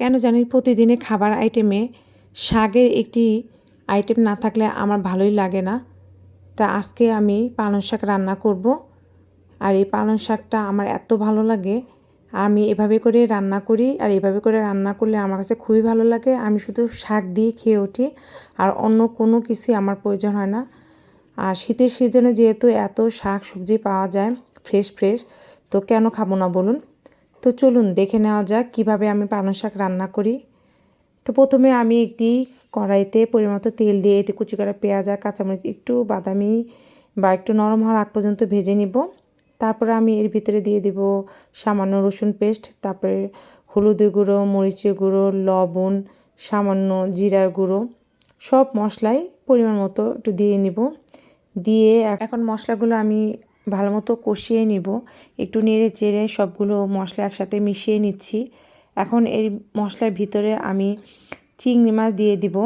কেন জানি প্রতিদিনে খাবার আইটেমে শাকের একটি আইটেম না থাকলে আমার ভালোই লাগে না। তা আজকে আমি পালং শাক রান্না করব। আর এই পালং শাকটা আমার এত ভালো লাগে। আমি এভাবে করে রান্না করি আর এভাবে করে রান্না করলে আমার কাছে খুবই ভালো লাগে। আমি শুধু শাক দিয়ে খেয়ে উঠি আর অন্য কোনো কিছুই আমার প্রয়োজন হয় না। আর শীতের সিজনে যেহেতু এত শাক সবজি পাওয়া যায় ফ্রেশ ফ্রেশ তো কেন খাব না বলুন? তো চলুন দেখে নেওয়া যাক কীভাবে আমি পালং শাক রান্না করি। তো প্রথমে আমি একটি কড়াইতে পরিমতো তেল দিয়ে এতে কুচি করা পেঁয়াজ আর কাঁচামরিচ, একটু বাদামি বা একটু নরম হওয়ার আগ পর্যন্ত ভেজে নিব। তারপরে আমি এর ভিতরে দিয়ে দিব সামান্য রসুন পেস্ট, তারপরে হলুদের গুঁড়ো, মরিচের গুঁড়ো, লবণ, সামান্য জিরার গুঁড়ো, সব মশলাই পরিমাণ মতো একটু দিয়ে নিব। দিয়ে এখন মশলাগুলো আমি ভালো মতো কষিয়ে নিব। একটু নেড়ে চেড়ে সবগুলো মশলা একসাথে মিশিয়ে নিচ্ছি। এখন এই মশলার ভিতরে আমি চিংড়ি মাছ দিয়ে দিব।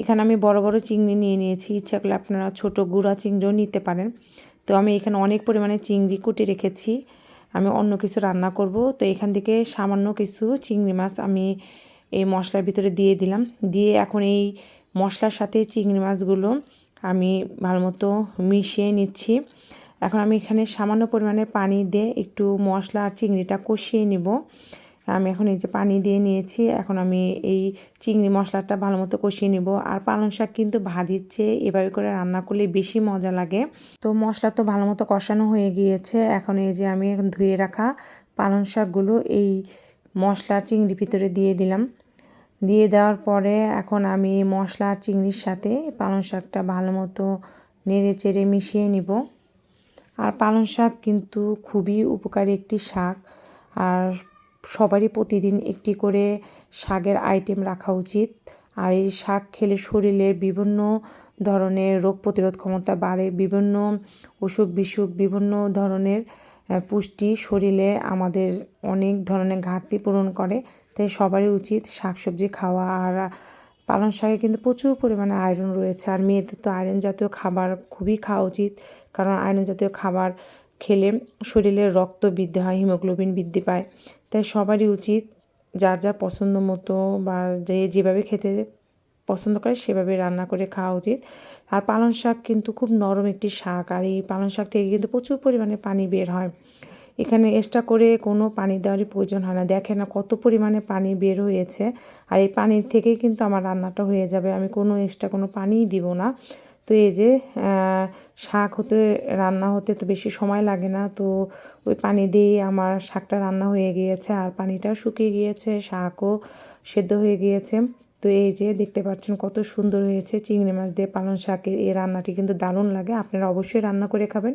এখানে আমি বড় বড় চিংড়ি নিয়ে নিয়েছি। ইচ্ছা করলে আপনারা ছোট গুঁড়া চিংড়িও নিতে পারেন। তো আমি এখানে অনেক পরিমাণে চিংড়ি কুটে রেখেছি। আমি অন্য কিছু রান্না করব। তো এখান থেকে সামান্য কিছু চিংড়ি মাছ আমি এই মশলার ভিতরে দিয়ে দিলাম। দিয়ে এখন এই মশলার সাথে চিংড়ি মাছগুলো আমি ভালো মতো মিশিয়ে নিচ্ছি। এখন আমি এখানে সামান্য পরিমাণে পানি দিয়ে একটু মশলা আর চিংড়িটা কষিয়ে নিব। আমি এখন এই যে পানি দিয়ে নিয়েছি, এখন আমি এই চিংড়ি মশলাটা ভালো মতো কষিয়ে নিব। আর পালং শাক কিন্তু ভাজির চেয়ে এভাবে করে রান্না করলে বেশি মজা লাগে। তো মশলা তো ভালো মতো কষানো হয়ে গিয়েছে, এখন এই যে আমি এখন ধুয়ে রাখা পালং শাকগুলো এই মশলা চিংড়ি ভিতরে দিয়ে দিলাম। দিয়ে দেওয়ার পরে এখন আমি মশলা চিংড়ির সাথে পালং শাকটা ভালো মতো নেড়ে চেড়ে মিশিয়ে নিব। আর পালং শাক কিন্তু খুবই উপকারী একটি শাক। আর সবারই প্রতিদিন একটি করে শাকের আইটেম রাখা উচিত। আর এই শাক খেলে শরীরের বিভিন্ন ধরনের রোগ প্রতিরোধ ক্ষমতা বাড়ে, বিভিন্ন অসুখ বিসুখ, বিভিন্ন ধরনের পুষ্টি শরীরে আমাদের অনেক ধরনের ঘাটতি পূরণ করে। তাই সবারই উচিত শাকসবজি খাওয়া। আর পালং শাকে কিন্তু প্রচুর পরিমাণে আয়রন রয়েছে। আর মেয়েদের তো আয়রন জাতীয় খাবার খুবই খাওয়া উচিত। কারণ আয়রন জাতীয় খাবার খেলে শরীরের রক্ত বৃদ্ধি হয় হিমোগ্লোবিন বৃদ্ধি পায়। তাই সবারই উচিত যার যা পছন্দ মতো বা যে যেভাবে খেতে পছন্দ করে সেভাবে রান্না করে খাওয়া উচিত। আর পালং শাক কিন্তু খুব নরম একটি শাক। আর এই পালং শাক থেকে কিন্তু প্রচুর পরিমাণে পানি বের হয়। এখানে এক্সট্রা করে কোনো পানি দেওয়ারই প্রয়োজন হয় না। দেখে না কত পরিমাণে পানি বের হয়েছে। আর এই পানির থেকেই কিন্তু আমার রান্নাটা হয়ে যাবে। আমি কোনো এক্সট্রা কোনো পানিই দিব না। তো এই যে শাক হতে, রান্না হতে তো বেশি সময় লাগে না। তো ওই পানি দিয়েই আমার শাকটা রান্না হয়ে গিয়েছে। আর পানিটাও শুকিয়ে গিয়েছে, শাকও সেদ্ধ হয়ে গিয়েছে। তো এই যে, দেখতে পাচ্ছেন কত সুন্দর হয়েছে। চিংড়ি মাছ দিয়ে পালং শাকের এই রান্নাটি কিন্তু দারুণ লাগে। আপনারা অবশ্যই রান্না করে খাবেন।